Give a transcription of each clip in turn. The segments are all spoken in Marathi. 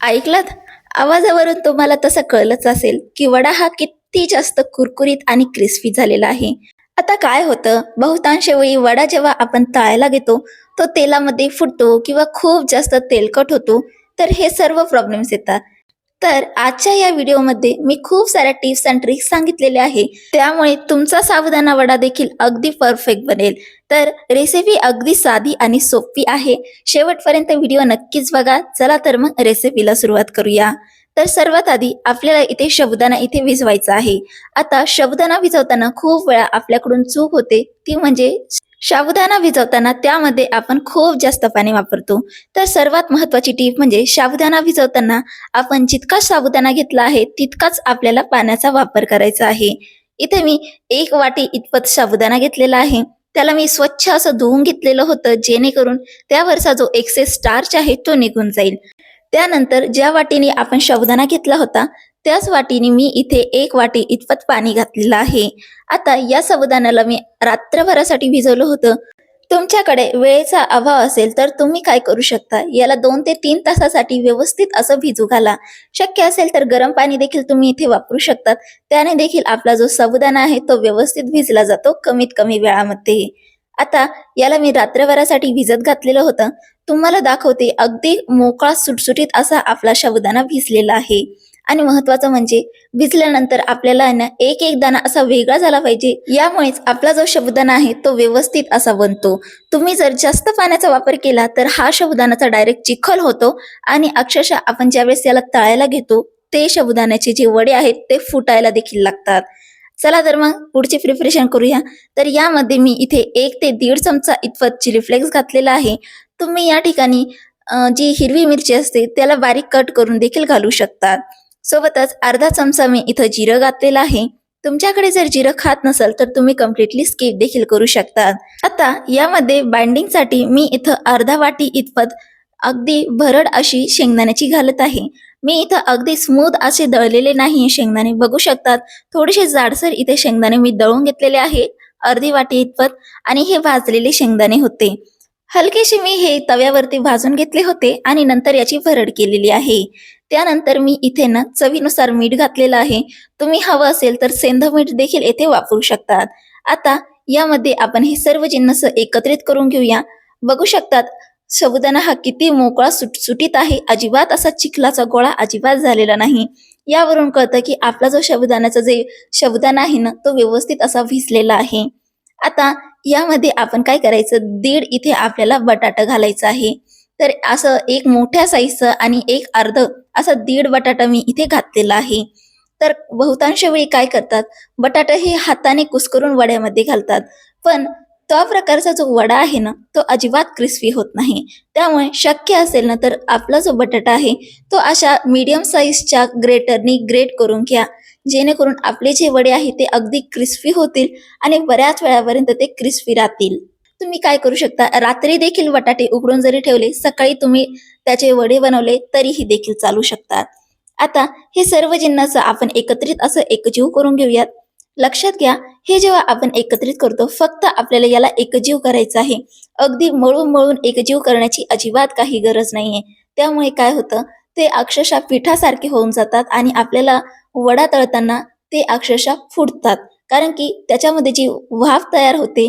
ऐकलात? आवाजावरून तुम्हाला तसं कळलंच असेल की वडा हा किती जास्त कुरकुरीत आणि क्रिस्पी झालेला आहे. आता काय होतं? बहुतांश वेळी वडा जेव्हा आपण तळायला घेतो तो तेलामध्ये फुटतो किंवा खूप जास्त तेलकट होतो तर हे सर्व प्रॉब्लेम्स येतात. तर आजच्या या व्हिडिओमध्ये मी खूप साऱ्या टिप्स अँड ट्रिक्स सांगितलेल्या आहे. त्यामुळे तुमचा साबुदाणा वडा देखील अगदी परफेक्ट बनेल. तर रेसिपी अगदी साधी आणि सोपी आहे. शेवटपर्यंत व्हिडिओ नक्कीच बघा. चला तर मग रेसिपीला सुरुवात करूया. तर सर्वात आधी आपल्याला इथे शब्दाना इथे विझवायचा आहे. आता शब्दाना विझवताना खूप वेळा आपल्याकडून चूक होते. ती म्हणजे साबुदाणा भिजवताना त्यामध्ये आपण खूप जास्त पाणी वापरतो. तर सर्वात महत्वाची टीप म्हणजे साबुदाणा भिजवताना आपण जितका साबुदाणा घेतला आहे तितकाच आपल्याला पाण्याचा वापर करायचा आहे. इथे मी एक वाटी इतपत साबुदाणा घेतलेला आहे. त्याला मी स्वच्छ असं धुवून घेतलेलं होतं जेणेकरून त्यावरचा जो एक्सेस स्टार्च आहे तो निघून जाईल. त्यानंतर ज्या वाटीने आपण साबुदाणा घेतला होता त्याच वाटीने मी इथे एक वाटी इतपत पाणी घातलेलं आहे. आता या साबुदाण्याला मी रात्रभरासाठी भिजवलं होतं. तुमच्याकडे वेळेचा अभाव असेल तर तुम्ही काय करू शकता? याला दोन ते तीन तासासाठी व्यवस्थित असं भिजू घाला. शक्य असेल तर गरम पाणी देखील तुम्ही इथे वापरू शकतात. त्याने देखील आपला जो साबुदाणा आहे तो व्यवस्थित भिजला जातो कमीत कमी वेळामध्ये. आता याला मी रात्रभरासाठी भिजत घातलेलं होतं. तुम्हाला दाखवते अगदी मोकळा सुटसुटीत असा आपला साबुदाणा भिजलेला आहे. आणि महत्वाचं म्हणजे भिजल्यानंतर आपल्याला ना एक एक दाणा असा वेगळा झाला पाहिजे. यामुळेच आपला जो शब्दाना आहे तो व्यवस्थित असा बनतो. तुम्ही जर जास्त पाण्याचा वापर केला तर हा शब्दानाचा डायरेक्ट चिखल होतो आणि अक्षरशः आपण ज्यावेळेस याला तळायला घेतो ते शब्दाण्याचे जे वडे आहेत ते फुटायला देखील लागतात. चला तर मग पुढची प्रिपरेशन करूया. तर यामध्ये मी इथे एक ते दीड चमचा इतपत चिली फ्लेक्स घातलेला आहे. तुम्ही या ठिकाणी जी हिरवी मिरची असते त्याला बारीक कट करून देखील घालू शकतात सोबतच अर्धा चमचा मी इथं जिरं घातलेलं आहे. तुमच्याकडे जर जिरं खात नसेल तर तुम्ही कम्प्लिटली स्किप देखील करू शकतात. आता यामध्ये बाइंडिंगसाठी मी इथं अर्धा वाटी इतपत अगदी भरड अशी शेंगदाण्याची घालत आहे. मी इथं अगदी स्मूथ असे दळलेले नाही शेंगदाणे. बघू शकतात थोडेसे जाडसर इथे शेंगदाणे मी दळून घेतलेले आहे. अर्धी वाटी इतपत आणि हे भाजलेले शेंगदाणे होते. हलकेशी मी हे तव्यावरती भाजून घेतले होते आणि नंतर याची भरड केलेली आहे. त्यानंतर मी इथे ना चवीनुसार मीठ घातलेलं आहे. तुम्ही हवं असेल तर सेंध मीठ देखील येथे वापरू शकतात. आता यामध्ये आपण हे सर्व जिन्नस एकत्रित करून घेऊया. बघू शकतात शबुदाना हा किती मोकळा सुटसुटीत आहे. अजिबात असा चिखलाचा गोळा अजिबात झालेला नाही. यावरून कळतं की आपला जो साबुदाण्याचा जे शबुदाना आहे ना तो व्यवस्थित असा भिजलेला आहे. आता यामध्ये आपण काय करायचं? दीड इथे आपल्याला बटाटा घालायचा आहे. तर असं एक मोठ्या साईजचं आणि एक अर्ध असं दीड बटाटा मी इथे घातलेला आहे. तर बहुतांश वेळी काय करतात? बटाटा हे हाताने कुस्करून वड्यामध्ये घालतात. पण त्या प्रकारचा जो वडा आहे ना तो अजिबात क्रिस्पी होत नाही. त्यामुळे शक्य असेल ना तर आपला जो बटाटा आहे तो अशा मीडियम साईजच्या ग्रेटरनी ग्रेट करून घ्या. जेणेकरून आपले जे वडे आहे ते अगदी क्रिस्पी होतील आणि बऱ्याच वेळापर्यंत ते क्रिस्पी राहतील. तुम्ही काय करू शकता? रात्री देखील बटाटे उकडून जरी ठेवले सकाळी तुम्ही त्याचे वडे बनवले तरीही देखील चालू शकतात. आता हे सर्व जिन्नस आपण एकत्रित असं एकजीव करून घेऊयात. लक्षात घ्या हे जेव्हा आपण एकत्रित करतो फक्त आपल्याला याला एकजीव करायचं आहे. अगदी मळून मळून एकजीव करण्याची अजिबात काही गरज नाहीये. त्यामुळे काय होतं? ते अक्षरशः पिठासारखे होऊन जातात आणि आपल्याला वडा तळताना ते अक्षरशः फुटतात. कारण की त्याच्यामध्ये जी वाफ तयार होते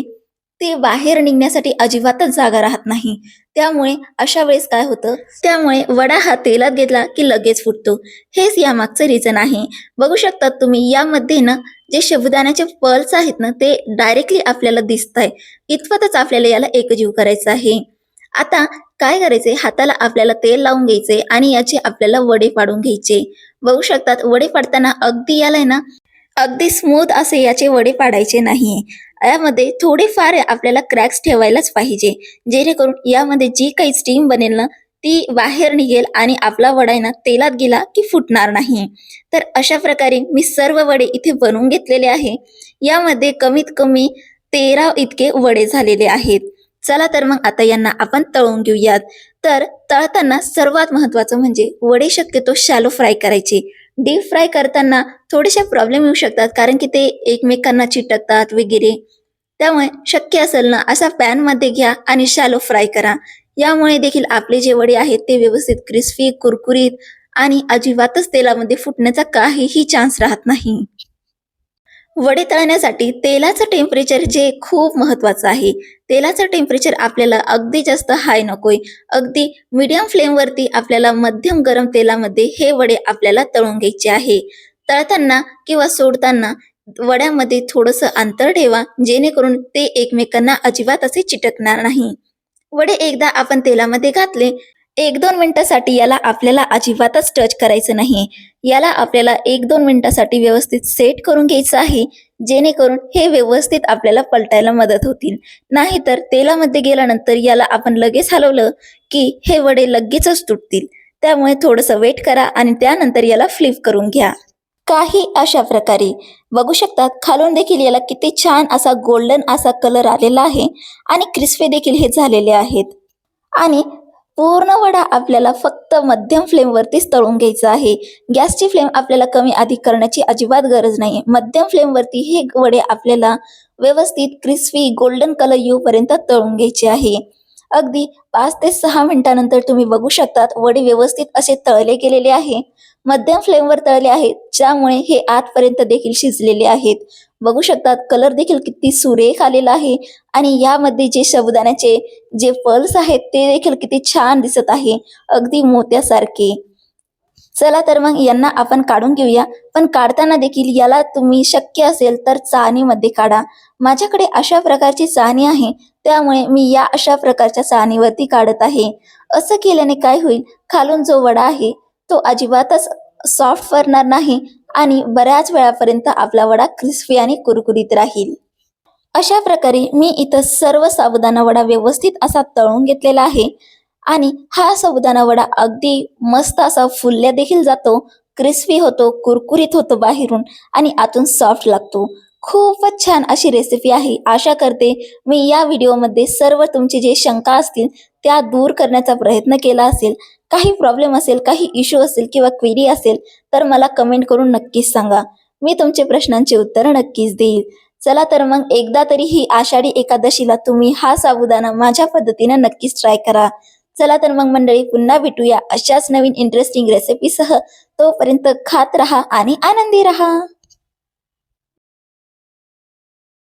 ते बाहेर निघण्यासाठी अजिबातच जागा राहत नाही. त्यामुळे अशा वेळेस काय होतं? त्यामुळे वडा हा तेलात घेतला की लगेच फुटतो. हेच यामागचं रिझन आहे. बघू शकतात तुम्ही यामध्ये ना जे साबुदाण्याचे पल्स आहेत ना ते डायरेक्टली आपल्याला दिसत आहे इतपतच आपल्याला याला एकजीव करायचं आहे. आता काय करायचे? हाताला आपल्याला तेल लावून घ्यायचे आणि याचे आपल्याला वडे पाडून घ्यायचे. बघू शकतात वडे पाडताना अगदी याला ना? अगदी स्मूथ असे याचे वडे पाडायचे नाहीये. यामध्ये थोडेफार आपल्याला क्रॅक्स ठेवायलाच पाहिजे. जेणेकरून यामध्ये जी काही स्टीम बनेल ना ती बाहेर निघेल आणि आपला वडा ना तेलात गेला की फुटणार नाही. तर अशा प्रकारे मी सर्व वडे इथे बनवून घेतलेले आहे. यामध्ये कमीत कमी तेरा इतके वडे झालेले आहेत. चला तर मग आता यांना आपण तळून घेऊयात. तर तळताना सर्वात महत्वाचं म्हणजे वडे शक्यतो शॅलो फ्राय करायचे. डीप फ्राय करताना थोडेसे प्रॉब्लेम येऊ शकतात कारण की ते एकमेकांना चिटकतात वगैरे. त्यामुळे शक्य असेल ना असा पॅनमध्ये घ्या आणि शॅलो फ्राय करा. यामुळे देखील आपले जे वडे आहेत ते व्यवस्थित क्रिस्पी कुरकुरीत आणि अजिबातच तेलामध्ये फुटण्याचा काहीही चान्स राहत नाही. वडे तळण्यासाठी तेलाचं टेम्परेचर जे खूप महत्वाचं आहे. तेलाचं टेम्परेचर आपल्याला अगदी जास्त हाय नकोय. अगदी मीडियम फ्लेमवरती आपल्याला मध्यम गरम तेलामध्ये हे वडे आपल्याला तळून घ्यायचे आहे. तळताना किंवा सोडताना वड्यामध्ये थोडंसं अंतर ठेवा जेणेकरून ते एकमेकांना अजिबात असे चिटकणार नाही. वडे एकदा आपण तेलामध्ये घातले एक दोन मिनिटासाठी याला आपल्याला अजिबातच टच करायचं नाही. याला आपल्याला एक दोन मिनिटासाठी व्यवस्थित सेट करून घ्यायचं आहे जेणेकरून हे व्यवस्थित आपल्याला पलटायला मदत होतील. नाहीतर तेलामध्ये गेल्यानंतर याला आपण लगेच हलवलं की हे वडे लगेचच तुटतील. त्यामुळे थोडंसं वेट करा आणि त्यानंतर याला फ्लिप करून घ्या. काही अशा प्रकारे. बघू शकतात खालून देखील याला किती छान असा गोल्डन असा कलर आलेला आहे आणि क्रिस्पी देखील हे झालेले आहेत. आणि पूर्ण वडा आपल्याला फक्त मध्यम फ्लेमवरतीच तळून घ्यायचा आहे. गॅसची फ्लेम आपल्याला कमी अधिक करण्याची अजिबात गरज नाही. मध्यम फ्लेमवरती हे वडे आपल्याला व्यवस्थित क्रिस्पी गोल्डन कलर येऊपर्यंत तळून घ्यायचे आहे. अगदी पाच ते सहा मिनिटानंतर तुम्ही बघू शकतात वडे व्यवस्थित असे तळले गेलेले आहे. मध्यम फ्लेमवर तळले आहेत ज्यामुळे हे आतपर्यंत देखील शिजलेले आहेत. बघू शकतात कलर देखील किती सुरेख आलेला आहे आणि यामध्ये जे साबुदाण्याचे जे पल्स आहेत ते देखील किती छान दिसत आहे अगदी मोत्यासारखे. चला तर मग यांना आपण काढून घेऊया. पण काढताना देखील याला तुम्ही शक्य असेल तर चाळणीमध्ये काढा. माझ्याकडे अशा प्रकारची चाळणी आहे त्यामुळे मी या अशा प्रकारच्या चाळणीवरती काढत आहे. असं केल्याने काय होईल? खालून जो वडा आहे तो अजिबातच सॉफ्ट करणार नाही आणि बऱ्याच वेळापर्यंत आपला वडा क्रिस्पी आणि कुरकुरीत राहील. अशा प्रकारे मी इथं सर्व साबुदाणा वडा व्यवस्थित असा तळून घेतलेला आहे आणि हा साबुदाणा वडा अगदी मस्त असा फुलल्या देखील जातो क्रिस्पी होतो कुरकुरीत होतो बाहेरून आणि आतून सॉफ्ट लागतो. खूपच छान अशी रेसिपी आहे. आशा करते मी या व्हिडिओमध्ये सर्व तुमचे जे शंका असतील त्या दूर करण्याचा प्रयत्न केला असेल. काही प्रॉब्लेम असेल काही इश्यू असेल किंवा क्वेरी असेल तर मला कमेंट करून नक्कीच सांगा. मी तुमचे प्रश्नांची उत्तरं नक्कीच देईल. चला तर मग एकदा तरी ही आषाढी एकादशीला तुम्ही हा साबुदाणा माझ्या पद्धतीनं नक्कीच ट्राय करा. चला तर मग मंडळी पुन्हा भेटूया अशाच नवीन इंटरेस्टिंग रेसिपीसह तोपर्यंत खात रहा आणि आनंदी रहा.